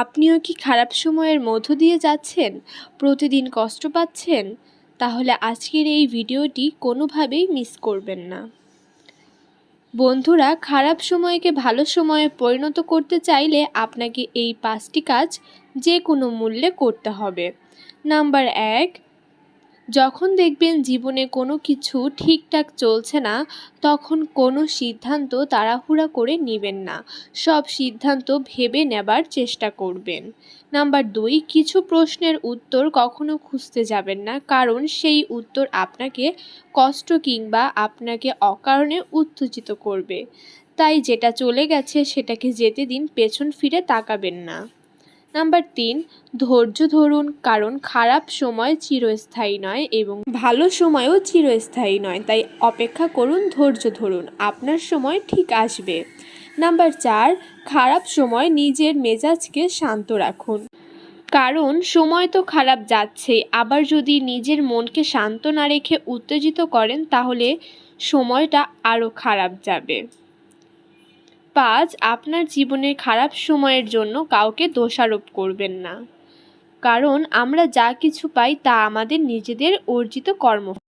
আপনিও কি খারাপ সময়ের মধ্য দিয়ে যাচ্ছেন? প্রতিদিন কষ্ট পাচ্ছেন? তাহলে আজকের এই ভিডিওটি কোনোভাবেই মিস করবেন না। বন্ধুরা, খারাপ সময়কে ভালো সময়ে পরিণত করতে চাইলে আপনাকে এই পাঁচটি কাজ যে কোনো মূল্যে করতে হবে। নাম্বার এক যখন দেখবেন জীবনে কোনো কিছু ঠিকঠাক চলছে না, তখন কোনো সিদ্ধান্ত তাড়াহুড়া করে নেবেন না। সব সিদ্ধান্ত ভেবে নেবার চেষ্টা করবেন। নাম্বার দুই, কিছু প্রশ্নের উত্তর কখনো খুঁজতে যাবেন না, কারণ সেই উত্তর আপনাকে কষ্ট কিংবা আপনাকে অকারণে উত্তেজিত করবে। তাই যেটা চলে গেছে সেটাকে যেতে দিন, পেছন ফিরে তাকাবেন না। নাম্বার তিন, ধৈর্য ধরুন, কারণ খারাপ সময় চিরস্থায়ী নয় এবং ভালো সময়ও চিরস্থায়ী নয়। তাই অপেক্ষা করুন, ধৈর্য ধরুন, আপনার সময় ঠিক আসবে। নাম্বার চার, খারাপ সময় নিজের মেজাজকে শান্ত রাখুন। কারণ সময় তো খারাপ যাচ্ছে আবার যদি নিজের মনকে শান্ত না রেখে উত্তেজিত করেন, তাহলে সময়টা আরও খারাপ যাবে। পাঁচ, আপনার জীবনের খারাপ সময়ের জন্য কাউকে দোষারোপ করবেন না। কারণ আমরা যা কিছু পাই তা আমাদের নিজেদের অর্জিত কর্ম